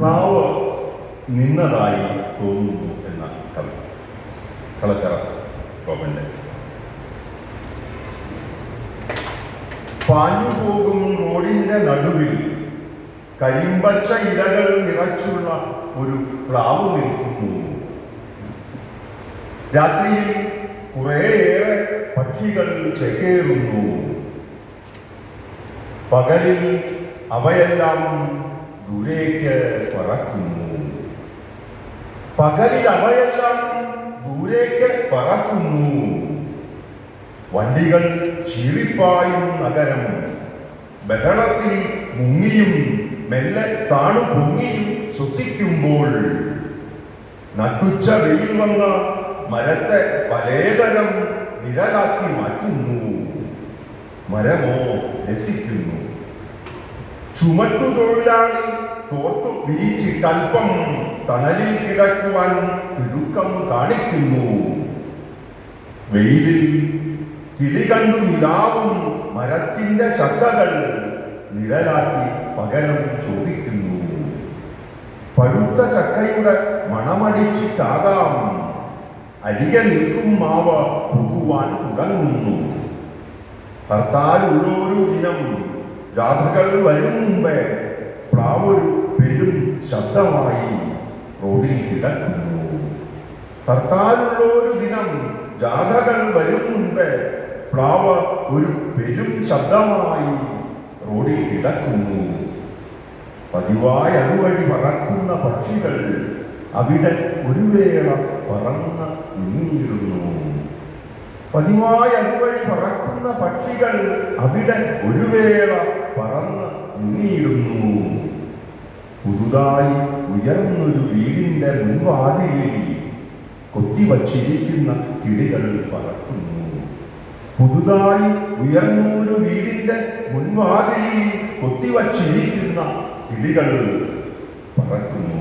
പ്രാവ് നിന്നതായി തോന്നുന്നു എന്ന കവി. കളക്കറ ഗോപന്റെ. പാഞ്ഞു പോകും റോഡിന്റെ നടുവിൽ കരിമ്പച്ച ഇലകൾ നിറച്ചുള്ള ഒരു പ്ലാവ് നിൽക്കുന്നു. രാത്രിയിൽ കുറേയേറെ പക്ഷികൾ ചെക്കേറുന്നു. പകലിൽ അവയെല്ലാം ദൂരേക്ക് പറക്കുന്നു. പകലിൽ അവയെല്ലാം ദൂരേക്ക് പറക്കുന്നു. വണ്ടികൾ ചീറിപ്പായും നഗരം ബഹളത്തിൽ മുങ്ങിയും മെല്ലെ താണു പൊങ്ങിയും ശ്വസിക്കുമ്പോൾ നട്ടുച്ച വെയിൽ വന്ന മരത്തെ പലേതരം നിഴലാക്കി മാറ്റുന്നു. മരമോ രസിക്കുന്നു ചുമട്ടു തൊഴിലാളി തോർത്തു വീച്ചിട്ടൽപ്പം തണലിൽ കിടക്കുവാൻ തിടുക്കം കാണിക്കുന്നു. വെയിലിൽ കിളി കണ്ടു നിലാവും മരത്തിന്റെ ചക്കകൾ നിഴലാക്കി പകരം ചോദിക്കുന്നു. പഴുത്ത ചക്കയുടെ മണമടിച്ചിട്ടാകാം അരികെ നിൽക്കും മാവ് പുതുവാൻ തുടങ്ങുന്നു. ഹർത്താലുള്ളൊരു ദിനം ജാഥകൾ വരും മുമ്പേ പ്ലാവൊരു പെരും ശബ്ദമായി റോഡിൽ കിടക്കുന്നു. ഹർത്താലുള്ളൊരു ദിനം ജാഥകൾ വരും മുമ്പേ പ്ലാവ് ഒരു പെരും ശബ്ദമായി റോഡിൽ കിടക്കുന്നു. പതിവായി അതുവഴി പറക്കുന്ന പക്ഷികൾ അവിടെ ഒരു വേള പറന്ന് നീങ്ങിയിരുന്നു പതിവായി അതുവഴി പറക്കുന്ന പക്ഷികൾ അവിടെ ഒരു വേള പറന്ന് നീങ്ങിയിരുന്നു പുതുതായി ഉയർന്നൊരു വീടിന്റെ മുൻവാതിലിൽ കൊത്തിവച്ചിരിക്കുന്ന കിളികൾ പറക്കുന്നു. പുതുതായി ഉയർന്നൊരു വീടിന്റെ മുൻവാതിലിൽ കൊത്തിവച്ചിരിക്കുന്ന കിളികൾ പറക്കുന്നു